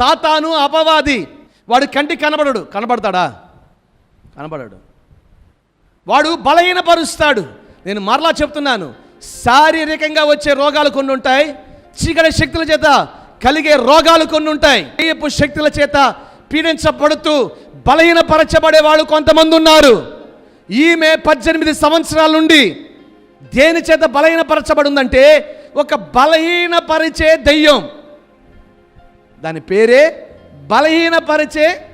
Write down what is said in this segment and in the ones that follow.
సాతాను అపవాది. వాడు కంటికి కనబడడు. కనబడతాడా? కనబడడు. వాడు బలహీనపరుస్తాడు. నేను మరలా చెప్తున్నాను. శారీరకంగా వచ్చే రోగాలు కొన్ని ఉంటాయి. చీకటి శక్తుల చేత కలిగే రోగాలు కొన్ని ఉంటాయి. దయ్యపు శక్తుల చేత పీడించబడుతూ బలహీనపరచబడే వాళ్ళు కొంతమంది ఉన్నారు. ఈమె పద్దెనిమిది సంవత్సరాల నుండి దేని చేత బలహీనపరచబడి ఉందంటే ఒక బలహీనపరిచే దెయ్యం. దాని పేరే బలహీనపరిచే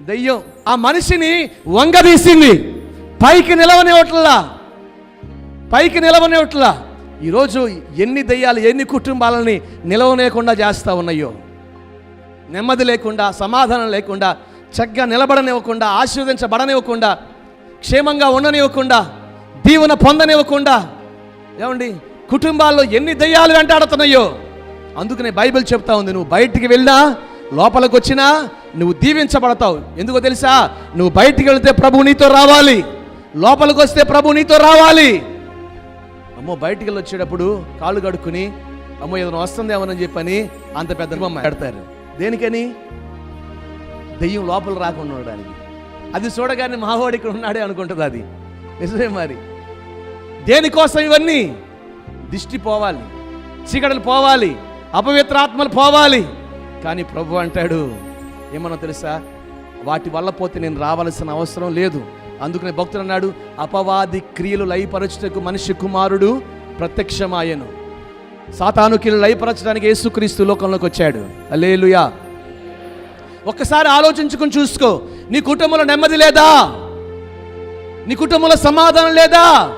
దెయ్యం. ఆ మనిషిని వంగదీసింది. పైకి నిలవనివ్వట్లా పైకి నిలవనివ్వట్లా ఈరోజు ఎన్ని దయ్యాలు ఎన్ని కుటుంబాలని నిలవనేయకుండా చేస్తూ ఉన్నాయో. నెమ్మది లేకుండా సమాధానం లేకుండా చక్కగా నిలబడనివ్వకుండా ఆశీర్వదించబడనివ్వకుండా క్షేమంగా ఉండనివ్వకుండా దీవెన పొందనివ్వకుండా. ఏమండి? కుటుంబాల్లో ఎన్ని దయ్యాలు వెంటాడుతున్నాయో. అందుకనే బైబిల్ చెప్తా ఉంది నువ్వు బయటికి వెళ్ళినా లోపలికి వచ్చినా నువ్వు దీవించబడతావు. ఎందుకో తెలుసా? నువ్వు బయటికి వెళితే ప్రభు నీతో రావాలి. లోపలికి వస్తే ప్రభు నీతో రావాలి. అమ్మో బయటికి వెళ్ళి వచ్చేటప్పుడు కాళ్ళు కడుక్కుని అమ్మో ఏదైనా వస్తుందేమోనని చెప్పని అంత పెద్ద పెడతారు. దేనికని? దెయ్యం లోపల రాకుండా ఉండడానికి. అది చూడగానే మావాడు ఇక్కడ ఉన్నాడే అనుకుంటుంది అది. నిజమే మరి. దేనికోసం ఇవన్నీ? దిష్టి పోవాలి చీకటలు పోవాలి అపవిత్రాత్మలు పోవాలి. కానీ ప్రభు అంటాడు ఏమన్నా తెలుసా? వాటి వల్ల పోతే నేను రావాల్సిన అవసరం లేదు. అందుకనే భక్తుడు అన్నాడు అపవాది క్రియలు లయపరచుటకు మనిషి కుమారుడు ప్రత్యక్షమాయను. సాతాను క్రియలు లయపరచడానికి యేసుక్రీస్తు లోకంలోకి వచ్చాడు. అలేలుయా ఒక్కసారి ఆలోచించుకుని చూసుకో నీ కుటుంబంలో నెమ్మది లేదా? నీ కుటుంబంలో సమాధానం లేదా?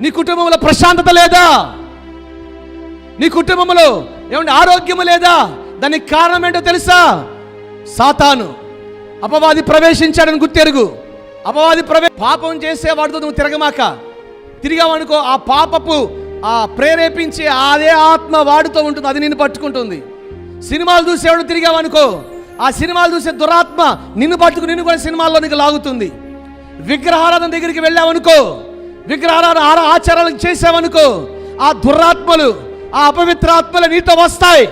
నీ కుటుంబంలో ప్రశాంతత లేదా? నీ కుటుంబంలో ఏమంటే ఆరోగ్యము లేదా? దానికి కారణం ఏంటో తెలుసా? సాతాను. అపవాది ప్రవేశించాడని గుర్తెరుగు. అపవాది ప్రవే పాపం చేసేవాడితో నువ్వు తిరగమాక. తిరిగావనుకో ఆ పాపపు ఆ ప్రేరేపించే అదే ఆత్మ వాడితో ఉంటుంది అది నిన్ను పట్టుకుంటుంది. సినిమాలు చూసేవాడు తిరిగావనుకో ఆ సినిమాలు చూసే దురాత్మ నిన్ను పట్టుకుని నిన్ను కూడా సినిమాల్లో నీకు లాగుతుంది. విగ్రహారాధన దగ్గరికి వెళ్ళావనుకో విగ్రహారాధన ఆచారాలు చేసావనుకో ఆ దురాత్మలు ఆ అపవిత్రాత్మలు నీతో వస్తాయి.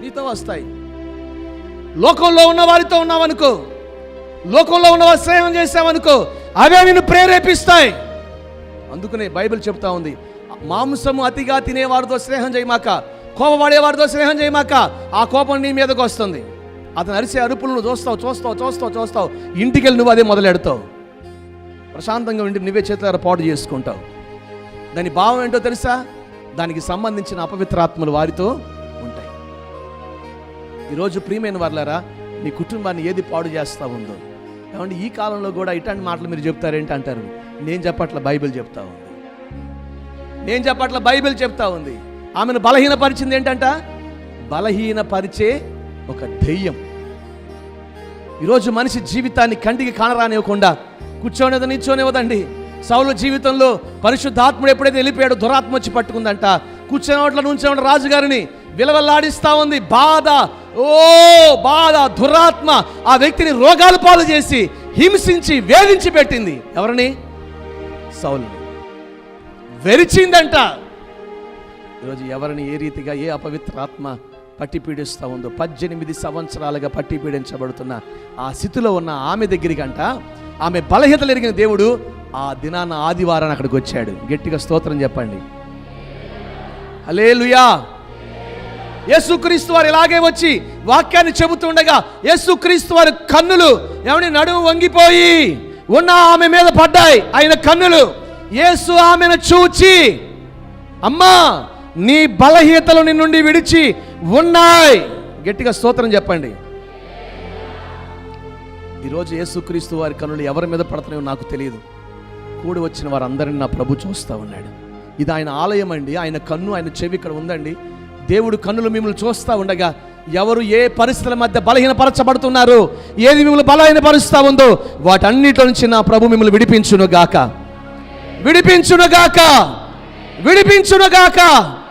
నీతో వస్తాయి. లోకంలో ఉన్న వారితో ఉన్నావనుకో. లోకంలో ఉన్న వారి స్నేహం చేసావనుకో అవే నిన్ను ప్రేరేపిస్తాయి. అందుకనే బైబిల్ చెప్తా ఉంది. మాంసము అతిగా తినేవారితో స్నేహం చేయమాక. కోపపడేవారితో స్నేహం చేయమాక. ఆ కోపం నీ మీదకు వస్తుంది. అతను అరిసే అరుపులను చూస్తావు చూస్తావు చూస్తావు చూస్తావు. ఇంటికి వెళ్ళి నువ్వు అదే మొదలెడతావు. ప్రశాంతంగా ఉండి నువ్వే చేతులారా పాటు చేసుకుంటావు. దాని భావం ఏంటో తెలుసా? దానికి సంబంధించిన అపవిత్రాత్మలు వారితో ఉంటాయి. ఈరోజు ప్రియమైన వర్లరా మీ కుటుంబాన్ని ఏది పాడు చేస్తూ ఉందో. ఏమంటే ఈ కాలంలో కూడా ఇట్లాంటి మాటలు మీరు చెప్తారేంటి అంటారు? నేను చెప్పట్ల బైబిల్ చెప్తా ఉంది. నేను చెప్పట్ల బైబిల్ చెప్తా ఉంది. ఆమెను బలహీనపరిచింది ఏంటంట? బలహీనపరిచే ఒక దెయ్యం. ఈరోజు మనిషి జీవితాన్ని కంటికి కానరానివ్వకుండా కూర్చోనేది నిల్చోనివ్వదండి. సౌలు జీవితంలో పరిశుద్ధాత్ముడు ఎప్పుడైతే వెళ్ళిపోయాడో దురాత్మ వచ్చి పట్టుకుందంట. కూర్చోనోట్ల నుంచి రాజుగారిని విలవల్లాడిస్తా ఉంది. బాధ ఓ బాధ దురాత్మ ఆ వ్యక్తిని రోగాలు పాలు చేసి హింసించి వేధించి పెట్టింది. ఎవరిని? సౌలు వెరిచిందంట. ఈరోజు ఎవరిని ఏ రీతిగా ఏ అపవిత్ర ఆత్మ పట్టి పీడిస్తూ ఉందో పద్దెనిమిది సంవత్సరాలుగా పట్టి పీడించబడుతున్న ఆ స్థితిలో ఉన్న ఆమె దగ్గరికంట. ఆమె బలహీతలు ఎరిగిన దేవుడు ఆ దినాన ఆదివారాన్ని అక్కడికి వచ్చాడు. గట్టిగా స్తోత్రం చెప్పండి. హల్లెలూయా. యేసుక్రీస్తు వారు ఇలాగే వచ్చి వాక్యాన్ని చెబుతుండగా యేసుక్రీస్తు వారి కన్నులు ఏమని నడుము వంగిపోయి ఉన్న ఆమె మీద పడ్డాయి. ఆయన కన్నులు. యేసు ఆమెను చూచి అమ్మా నీ బలహీనతలు నిన్నుండి నుండి విడిచి ఉన్నాయి. గట్టిగా స్తోత్రం చెప్పండి. ఈరోజు యేసుక్రీస్తు వారి కన్నులు ఎవరి మీద పడుతున్నాయో నాకు తెలియదు కూడి వచ్చిన వారందరిని నా ప్రభు చూస్తూ ఉన్నాడు. ఇది ఆయన ఆలయం అండి. ఆయన కన్ను ఆయన చెవి ఇక్కడ ఉందండి. దేవుడు కన్నులు మిమ్మల్ని చూస్తూ ఉండగా ఎవరు ఏ పరిస్థితుల మధ్య బలహీనపరచబడుతున్నారు ఏది మిమ్మల్ని బలహీనపరుస్తూ ఉందో వాటన్నిటి నుంచి నా ప్రభు మిమ్మల్ని విడిపించునుగాక. విడిపించునుగాక. విడిపించునుగాక. గాక